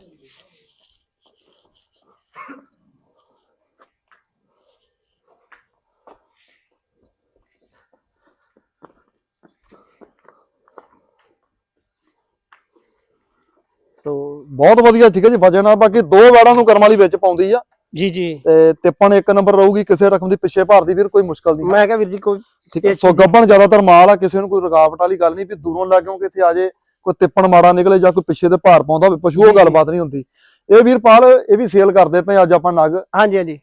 ਤੋ ਬਹੁਤ ਵਧੀਆ ਠੀਕ ਹੈ ਜੀ ਵਜਨ ਆ ਬਾਕੀ ਦੋ ਵਾੜਾਂ ਨੂੰ ਕਰਮ ਵਾਲੀ ਵਿੱਚ ਪਾਉਂਦੀ ਆ। ਜੀ ਜੀ। ਤੇ ਤਿੱਪਣ ਇੱਕ ਨੰਬਰ ਰਹੂਗੀ ਕਿਸੇ ਰਕਮ ਦੀ ਪਿੱਛੇ ਭਾਰ ਦੀ ਵੀਰ ਕੋਈ ਮੁਸ਼ਕਲ ਨਹੀਂ। ਮੈਂ ਕਿਹਾ ਵੀਰ ਜੀ ਕੋਈ ਠੀਕ ਹੈ ਸੋ ਗੱਬਣ ਜ਼ਿਆਦਾਤਰ ਮਾਲ ਆ ਕਿਸੇ ਨੂੰ ਕੋਈ ਰੁਕਾਵਟ ਵਾਲੀ ਗੱਲ ਨਹੀਂ ਵੀ ਦੂਰੋਂ ਲੱਗ ਕਿਉਂਕਿ ਇੱਥੇ ਆ ਜੇ ਕੋਈ ਤਿੱਪਣ ਮਾੜਾ ਨਿਕਲੇ ਜਾਂ ਕੋਈ ਪਿੱਛੇ ਤੇ ਭਾਰ ਪਾਉਂਦਾ ਹੋਵੇ ਪਸ਼ੂ ਉਹ ਜੀ, ਗੱਲਬਾਤ ਨਹੀਂ ਹੁੰਦੀ। ਇਹ ਵੀਰ ਪਾਲ ਇਹ ਵੀ ਸੇਲ ਕਰਦੇ ਪਏ ਅੱਜ ਆਪਾਂ ਨਗ। ਹਾਂਜੀ ਹਾਂਜੀ।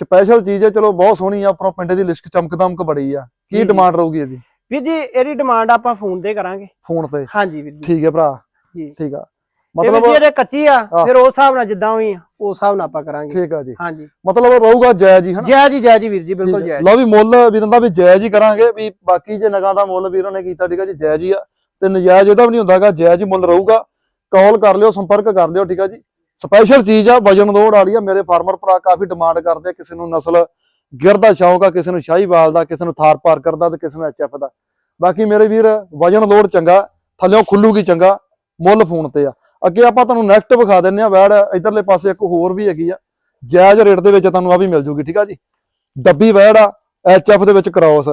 ਸਪੈਸ਼ਲ ਚੀਜ਼ ਹੈ ਚਲੋ ਬਹੁਤ ਸੋਹਣੀ ਆ ਆਪਣਾ ਪਿੰਡ ਦੀ ਲਿਸਕ ਚਮਕ ਦਮਕ ਬੜੀ ਆ। ਜੀ, ਕੀ ਜੀ। ਡਿਮਾਂਡ ਰਹੂਗੀ ਇਹਦੀ? ਵੀਰ ਜੀ ਇਹਦੀ ਡਿਮਾਂਡ ਆਪਾਂ ਫੋਨ ਤੇ ਕਰਾਂਗੇ। ਫੋਨ ਤੇ? ਹਾਂਜੀ ਵੀਰ ਜੀ। ਠੀਕ ਹੈ ਭਰਾ। ਜੀ। ਠੀਕ ਆ। ਮਤਲਬ ਮਤਲਬ ਜੇ ਕੱਚੀ ਆ ਹਾਂ। ਫਿਰ ਉਸ ਹਿਸਾਬ ਨਾਲ ਜਿੱਦਾਂ ਹੋਈ ਆ, ਉਸ ਹਿਸਾਬ ਨਾਲ ਆਪਾਂ ਕਰਾਂਗੇ। ਠੀਕ ਆ ਜੀ। ਹਾਂਜੀ। ਮਤਲਬ ਰਹੂਗਾ ਜਾਇਜ਼ ਹੀ ਹਨਾ ਜੈ ਜੀ ਜੈ ਜੀ ਵੀਰ ਜੀ ਬਿਲਕੁਲ ਹੈ। ਜੈ ਲਓ ਵੀ ਮੁੱਲ ਵੀਰਾਂ ਦਾ ਵੀ ਜਾਇਜ਼ ਹੀ ਕਰਾਂਗੇ ਵੀ ਬਾਕੀ ਜੇ ਨਗਾਂ ਦਾ ਮੁੱਲ ਵੀਰਾਂ ਨੇ ਕੀਤਾ ਠੀਕ ਹੈ ਜੀ ਜਾਇਜ਼ ਹੀ ਆ। ਤੇ ਨਜਾਇਜ਼ ਇਹਦਾ ਵੀ ਨਹੀਂ ਹੁੰਦਾਗਾ, ਜਾਇਜ਼ ਮੁੱਲ ਰਹੂਗਾ। ਕਾਲ ਕਰ ਲਿਓ, ਸੰਪਰਕ ਕਰ ਲਿਓ, ਠੀਕ ਆ ਜੀ। ਸਪੈਸ਼ਲ ਚੀਜ਼ ਆ, ਵਜਨ ਦੋੜ ਵਾਲੀ ਆ। ਮੇਰੇ ਫਾਰਮਰ ਭਰਾ ਕਾਫੀ ਡਿਮਾਂਡ ਕਰਦੇ ਆ, ਕਿਸੇ ਨੂੰ ਨਸਲ ਗਿਰ ਦਾ ਸ਼ੌਕ ਆ, ਕਿਸੇ ਨੂੰ ਸ਼ਾਹੀਵਾਲ ਦਾ, ਕਿਸੇ ਨੂੰ ਥਾਰ ਪਾਰ ਕਰਦਾ ਤੇ ਕਿਸੇ ਨੂੰ ਐਚਐਫ ਦਾ। ਬਾਕੀ ਮੇਰੇ ਵੀਰ, ਵਜਨ ਲੋਡ ਚੰਗਾ, ਥੱਲਿਓਂ ਖੁੱਲੂਗੀ ਚੰਗਾ, ਮੁੱਲ ਫੋਨ ਤੇ ਆ। ਅੱਗੇ ਆਪਾਂ ਤੁਹਾਨੂੰ ਨੈਕਸਟ ਵਿਖਾ ਦਿੰਨੇ ਆ, ਵੈੜ ਇਧਰਲੇ ਪਾਸੇ ਇੱਕ ਹੋਰ ਵੀ ਹੈਗੀ ਆ। ਜਾਇਜ਼ ਰੇਟ ਦੇ ਵਿੱਚ ਤੁਹਾਨੂੰ ਆ ਵੀ ਮਿਲ ਜੂਗੀ, ਠੀਕ ਆ ਜੀ। ਡੱਬੀ ਵੈੜ ਆ ਐਚਐਫ ਦੇ ਵਿੱਚ ਕ੍ਰਾਸ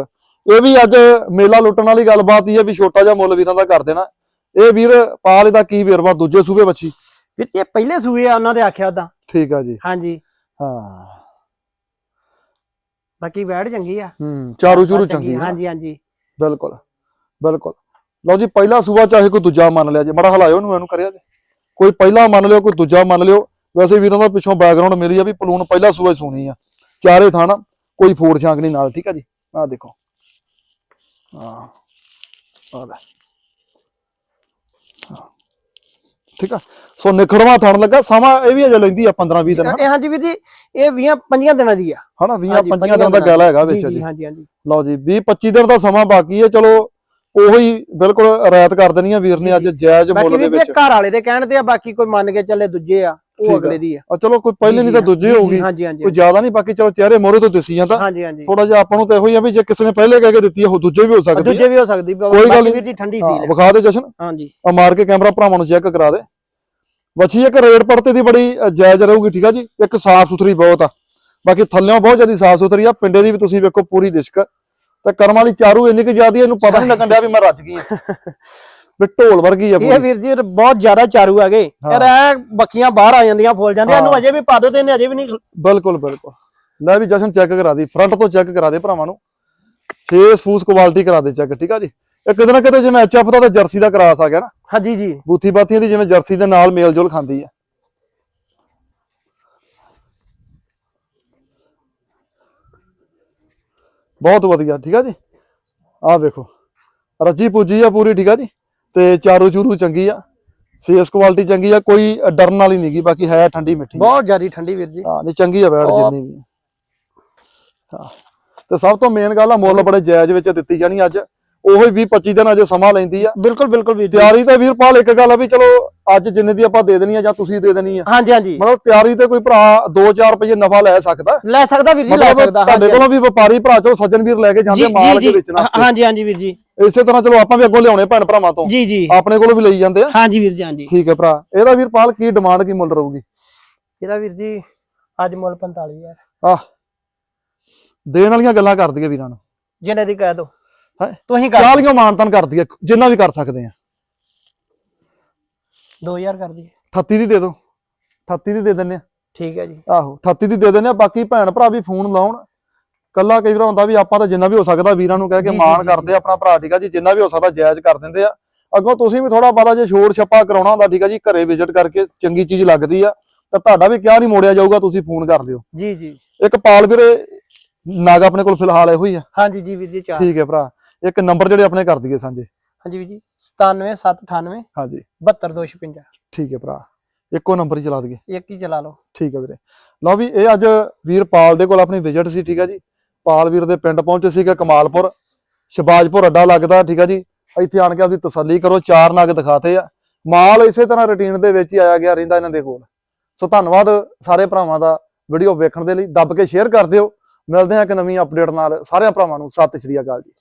ਇਹ ਵੀ ਅੱਜ ਮੇਲਾ ਲੁੱਟਣ ਵਾਲੀ ਗੱਲਬਾਤ ਹੀ ਹੈ ਵੀ ਛੋਟਾ ਜਿਹਾ ਮੁੱਲ ਵੀਰਾਂ ਦਾ ਕਰ ਦੇਣਾ। ਇਹ ਵੀਰ ਪਾਲ ਇਹਦਾ ਕੀ ਵੇਰਵਾ ਦੂਜੇ ਸੂਬੇ ਬੱਚੀ ਵੀਰ ਇਹ ਪਹਿਲੇ ਸੂਏ ਆ ਉਹਨਾਂ ਦੇ ਆਖਿਆ ਉਦਾਂ ਠੀਕ ਆ ਜੀ। ਹਾਂਜੀ। ਹਾਂ। ਬਾਕੀ ਵੈੜ ਚੰਗੀ ਆ। ਹੂੰ ਚਾਰੂ ਚੂਰੂ ਚੰਗੀ ਹਾਂਜੀ ਹਾਂਜੀ। ਬਿਲਕੁਲ ਬਿਲਕੁਲ। ਲਓ ਜੀ ਪਹਿਲਾ ਸੂਬਾ ਚਾਹੇ ਕੋਈ ਦੂਜਾ ਮੰਨ ਲਿਆ ਜੇ ਮੜਾ ਹਲਾਇਓ ਨੂੰ ਇਹਨੂੰ ਕਰਿਆ ਜੇ। ਕੋਈ ਪਹਿਲਾ ਮੰਨ ਲਿਓ ਕੋਈ ਦੂਜਾ ਮੰਨ ਲਿਓ। ਵੈਸੇ ਵੀਰਾਂ ਦਾ ਪਿੱਛੋਂ ਬੈਕਗ੍ਰਾਉਂਡ ਮਿਲੀ ਆ ਵੀ ਪਲੂਨ ਪਹਿਲਾ ਸੂਬਾ ਸੋਣੀ ਆ। ਚਾਰੇ ਥਾਣਾ ਕੋਈ ਫੂੜ ਛਾਂਕ ਨਹੀਂ ਨਾਲ ਠੀਕ ਆ ਜੀ? ਆਹ ਦੇਖੋ। ਹਾਂ। ਆਹ ਲੈ। ਹਾਂ। ਠੀਕ ਆ। ਸੋ ਨਿਖੜਵਾ ਥਣ ਲੱਗਾ। ਸਮਾਂ ਇਹ ਵੀ ਅਜੇ ਲੈਂਦੀ ਆ 15 20 ਦਿਨ ਇਹ ਹਾਂਜੀ ਵੀਰ ਜੀ ਇਹ 20 25 ਦਿਨਾਂ ਦੀ ਆ। ਹਨਾ 20 ਹਾਂਜੀ, 25 ਦਿਨ ਦਾ ਗੈਲਾ ਹੈਗਾ ਵਿੱਚ ਜੀ ਹਾਂਜੀ ਹਾਂਜੀ। ਲਓ ਜੀ 20 25 ਦਿਨ ਦਾ ਸਮਾਂ ਬਾਕੀ ਹੈ ਚਲੋ ਉਹੀ ਬਿਲਕੁਲ ਰਾਇਤ ਕਰ ਦੇਣੀ ਆ ਵੀਰ ਨੇ ਅੱਜ ਜਾਇਜ਼ ਬਾਕੀ ਮੁੱਲ ਦੇ ਵਿੱਚ। ਇਹ ਘਰ ਵਾਲੇ ਦੇ ਕਹਿਣ ਤੇ ਆ ਬਾਕੀ ਕੋਈ ਮੰਨ ਕੇ ਚੱਲੇ ਦੂਜੇ ਆ। ਉਹ। ਅਗਲੇ ਦੀ ਆ। ਆ ਚਲੋ ਕੋਈ ਪਹਿਲੇ ਨਹੀਂ ਤਾਂ ਦੂਜੀ ਹੋਊਗੀ। ਹਾਂਜੀ ਹਾਂਜੀ ਕੋਈ ਜ਼ਿਆਦਾ ਨਹੀਂ ਬਾਕੀ ਚਲੋ ਚਿਹਰੇ ਮੋਰੇ ਤੋਂ ਦਿਸੀ ਜਾਂਦਾ ਹਾਂਜੀ ਹਾਂਜੀ ਥੋੜਾ ਜਿਹਾ ਆਪਾਂ ਨੂੰ ਤਾਂ ਇਹੋ ਹੀ ਆ ਵੀ ਜੇ ਕਿਸੇ ਨੇ ਪਹਿਲੇ ਕਹਿ ਕੇ ਦਿੱਤੀ ਉਹ ਦੂਜੇ ਵੀ ਹੋ ਸਕਦੀ ਦੂਜੇ ਵੀ ਹੋ ਸਕਦੀ ਕੋਈ ਗੱਲ ਬਾਕੀ ਨਹੀਂ। ਵੀਰ ਜੀ ਠੰਡੀ ਸੀ ਵਿਖਾ ਦੇ ਜਸ਼ਨ। ਹਾਂਜੀ ਆ ਮਾਰ ਕੇ ਕੈਮਰਾ ਭਰਾਵਾਂ ਨੂੰ ਚੈੱਕ ਕਰਾ ਦੇ। ਬੱਚੀ ਇੱਕ ਰੇਡ ਪੜਤੇ ਦੀ ਬੜੀ ਜਾਇਜ਼ ਰਹੂਗੀ ਠੀਕ ਆ ਜੀ? ਇੱਕ ਸਾਫ਼ ਸੁਥਰੀ ਬਹੁਤ ਆ। ਬਾਕੀ ਥੱਲਿਓਂ ਬਹੁਤ ਜ਼ਿਆਦਾ ਸਾਫ਼ ਸੁਥਰੀ ਆ। ਪਿੰਡੇ ਦੀ ਵੀ ਤੁਸੀਂ ਵੇਖੋ ਪੂਰੀ ਦਿਸ਼ਕ। ਤੇ ਕਰਮ ਵਾਲੀ ਚਾਰੂ ਇੰਨੀ ਕਿ ਜ਼ਿਆਦੀ ਇਹਨੂੰ ਪਤਾ ਨਹੀਂ ਲੱਗਣ ਡਿਆ ਵੀ ਮੈਂ ਰੱਜ ਗਈ ਆ। ਵੀ ਢੋਲ ਵਰਗੀ ਆ ਇਹ ਪੂਰੀ। ਵੀਰ ਜੀ ਬਹੁਤ ਜ਼ਿਆਦਾ ਚਾਰੂ ਹਾਂ। ਯਾਰ ਇਹ ਬੱਕੀਆਂ ਬਾਹਰ ਆ ਜਾਂਦੀਆਂ ਫੁੱਲ ਜਾਂਦੀਆਂ। ਇਹਨੂੰ ਹਾਂ। ਅਜੇ ਵੀ ਪਾ ਦੋ ਤੇ ਇਹਨੇ ਅਜੇ ਵੀ ਨਹੀਂ ਬਿਲਕੁਲ ਬਿਲਕੁਲ। ਲੈ ਵੀ ਜਸ਼ਨ ਚੈੱਕ ਕਰਾ ਦੀ ਫਰੰਟ ਤੋਂ ਚੈੱਕ ਕਰਾ ਦੇ ਭਰਾਵਾਂ ਨੂੰ। ਫੇਸ ਫੂਸ ਕੁਆਲਿਟੀ ਕਰਾ ਦੇ ਚੈੱਕ ਠੀਕ ਆ ਜੀ? ਇਹ ਕਿਤੇ ਨਾ ਕਿਤੇ ਜਿਵੇਂ ਐਚਐਫ ਦਾ ਤੇ ਜਰਸੀ ਦਾ ਕਰਾਸ ਆ ਗਿਆ ਨਾ। ਹਾਂਜੀ ਜੀ। ਬੂਥੀ ਬਾਥੀਆਂ ਦੀ ਜਿਵੇਂ ਜਰਸੀ ਦੇ ਨਾਲ ਮੇਲ ਜੋਲ ਖਾਂਦੀ ਆ। ਬਹੁਤ ਵਧੀਆ ਠੀਕ ਆ ਜੀ? ਆਹ ਵੇਖੋ। ਰੱਜੀ ਪੂਜੀ ਆ ਪੂਰੀ ਠੀਕ ਆ ਜੀ? ਤੇ ਚਾਰੂ ਚੂਰੂ ਚੰਗੀ ਆ। ਫੇਸ ਕੁਆਲਿਟੀ ਚੰਗੀ ਆ ਕੋਈ ਡਰਨ ਵਾਲੀ ਨਹੀਂਗੀ ਬਾਕੀ ਹੈ ਠੰਡੀ ਮਿੱਠੀ। ਬਹੁਤ ਜ਼ਿਆਦਾ ਠੰਡੀ ਵੀਰ ਜੀ। ਹਾਂ ਨਹੀਂ ਚੰਗੀ ਆ ਬੈਠ ਬਹੁਤ। ਜਿੰਨੀ ਵੀ। ਹਾਂ। ਤੇ ਸਭ ਤੋਂ ਮੇਨ ਗੱਲ ਆ ਮੁੱਲ ਬੜੇ ਜਾਇਜ਼ ਵਿੱਚ ਦਿੱਤੀ ਜਾਣੀ ਅੱਜ। ਉਹੀ 20 25 ਦਿਨ ਅਜੇ ਸਮਾਂ ਲੈਂਦੀ ਆ। ਬਿਲਕੁਲ ਬਿਲਕੁਲ ਵੀਰ ਤਿਆਰੀ ਤੇ ਵੀਰਪਾਲ ਇੱਕ ਗੱਲ ਆ ਵੀ ਚਲੋ ਅੱਜ ਜਿੰਨੇ ਦੀ ਆਪਾਂ ਦੇ ਦੇਣੀ ਆ ਜਾਂ ਤੁਸੀਂ ਦੇ ਦੇਣੀ ਆ। ਹਾਂਜੀ ਹਾਂਜੀ। ਮਤਲਬ ਤਿਆਰੀ ਤੇ ਕੋਈ ਭਰਾ 2-4 ਰੁਪਏ ਨਫਾ ਲੈ ਸਕਦਾ। ਲੈ ਸਕਦਾ ਵੀਰ ਜੀ ਲੈ ਸਕਦਾ ਤੁਹਾਡੇ ਕੋਲੋਂ ਵੀ ਵਪਾਰੀ ਭਰਾ ਚਲੋ ਸੱਜਣ ਵੀਰ ਲੈ ਕੇ ਜਾਂਦੇ ਮਾਲ ਕੇ ਵੇਚਣ ਹਾਂਜੀ ਹਾਂਜੀ ਵੀਰ ਜੀ। ਇਸੇ ਤਰ੍ਹਾਂ ਚਲੋ ਆਪਾਂ ਵੀ ਅੱਗੋਂ ਲਿਆਉਣੇ ਭੈਣ ਭਰਾਵਾਂ ਤੋਂ। ਜੀ ਜੀ। ਆਪਣੇ ਕੋਲੋਂ ਵੀ ਲਈ ਜਾਂਦੇ ਆ। ਹਾਂਜੀ ਵੀਰ ਜੀ ਹਾਂਜੀ। ਠੀਕ ਹੈ ਭਰਾ। ਇਹਦਾ ਵੀਰਪਾਲ ਕੀ ਡਿਮਾਂਡ ਕੀ ਮੁੱਲ ਰਹੂਗੀ? ਇਹਦਾ ਵੀਰ ਜੀ ਅੱਜ ਮੁੱਲ 45000 ਆਹ। ਦੇਣ ਵਾਲੀਆਂ ਗੱਲਾਂ ਕਰ ਦਈਏ ਵੀਰਾਂ ਨੂੰ। ਜਿੰਨੇ ਦੀ ਕਹਿ ਦੋ? ਤੁਸੀਂ ਕਰ ਚਾਲੀਆਂ ਮਾਨਤਨ ਕਰ ਦਈਏ ਜਿੰਨਾ ਵੀ ਕਰ ਸਕਦੇ ਆ। 2000 ਕਰ ਦਈਏ। 38 ਦੀ ਦੇ ਦਿਓ 38 ਦੀ ਦੇ ਦਿੰਨੇ ਆ। ਠੀਕ ਹੈ ਜੀ। ਆਹੋ 38 ਦੀ ਦੇ ਦਿੰਨੇ ਆ। ਬਾਕੀ ਭੈਣ ਭਰਾ ਵੀ ਫੋਨ ਲਾਉਣ। ਕੱਲਾ ਕਈ ਵਾਰ ਹੁੰਦਾ ਵੀ ਆਪਾਂ ਤਾਂ ਜਿੰਨਾ ਵੀ ਹੋ ਸਕਦਾ ਵੀਰਾਂ ਨੂੰ ਕਹਿ ਕੇ ਮਾਣ ਕਰਦੇ ਆਪਣਾ ਭਰਾ ਠੀਕ ਆ ਜੀ। ਜਿੰਨਾ ਵੀ ਹੋ ਸਕਦਾ ਜਾਇਜ਼ ਕਰ ਦਿੰਦੇ ਆ। ਅੱਗੋਂ ਤੁਸੀਂ ਵੀ ਥੋੜਾ ਬਾਦਾ ਜੇ ਛੋੜ ਛੱਪਾ ਕਰਾਉਣਾ ਹੁੰਦਾ ਠੀਕ ਆ ਜੀ ਘਰੇ ਵਿਜ਼ਿਟ ਕਰਕੇ ਚੰਗੀ ਚੀਜ਼ ਲੱਗਦੀ ਆ ਤਾਂ ਤੁਹਾਡਾ ਵੀ ਕਿਹਾ ਨਹੀਂ ਮੋੜਿਆ ਜਾਊਗਾ ਤੁਸੀਂ ਫੋਨ ਕਰ ਲਿਓ। ਜੀ ਜੀ। ਇੱਕ ਪਾਲ ਵੀਰੇ ਨਾਗ ਆਪਣੇ ਕੋਲ ਫਿਲਹਾਲ ਇਹੋ ਹੀ ਆ। ਹਾਂਜੀ ਜੀ ਵੀਰ ਜੀ ਚਾਰ। ਠੀਕ ਹੈ ਭਰਾ। ਇੱਕ ਨੰਬਰ ਜਿਹੜੇ ਆਪਣੇ ਕਰ ਦਈਏ ਸਾਂਝੇ। ਹਾਂਜੀ ਵੀਰ ਜੀ 97798 ਹਾਂਜੀ। 72256 ਠੀਕ ਹੈ ਭਰਾ। ਇੱਕੋ ਨੰਬਰ ਹੀ ਚਲਾ ਦਈਏ। ਇੱਕ ਹੀ ਚਲਾ ਲਓ। ਠੀਕ ਹੈ ਵੀਰੇ। ਲਓ ਵੀ ਇਹ ਅੱਜ ਵੀਰ ਪਾਲ ਦੇ ਕੋਲ ਆਪਣੀ ਵਿਜ਼ਿਟ ਸੀ ਠੀਕ ਹੈ ਜੀ। ਪਾਲ ਵੀਰ ਦੇ ਪਿੰਡ ਪਹੁੰਚੇ ਸੀਗੇ ਕਮਾਲਪੁਰ। ਸ਼ਬਾਜਪੁਰ ਅੱਡਾ ਲੱਗਦਾ ਠੀਕ ਹੈ ਜੀ। ਇੱਥੇ ਆਣ ਕੇ ਆਪਦੀ ਤਸੱਲੀ ਕਰੋ ਚਾਰ ਨਗ ਦਿਖਾਤੇ ਆ। ਮਾਲ ਇਸੇ ਤਰ੍ਹਾਂ ਰੁਟੀਨ ਦੇ ਵਿੱਚ ਹੀ ਆਇਆ ਗਿਆ ਰਹਿੰਦਾ ਇਹਨਾਂ ਦੇ ਕੋਲ। ਸੋ ਧੰਨਵਾਦ ਸਾਰੇ ਭਰਾਵਾਂ ਦਾ ਵੀਡੀਓ ਵੇਖਣ ਦੇ ਲਈ। ਦੱਬ ਕੇ ਸ਼ੇਅਰ ਕਰ ਦਿਓ। ਮਿਲਦੇ ਹਾਂ ਇੱਕ ਨਵੀਂ ਅਪਡੇਟ ਨਾਲ। ਸਾਰਿਆਂ ਭਰਾਵਾਂ ਨੂੰ ਸਤਿ ਸ਼੍ਰੀ ਅਕਾਲ ਜੀ।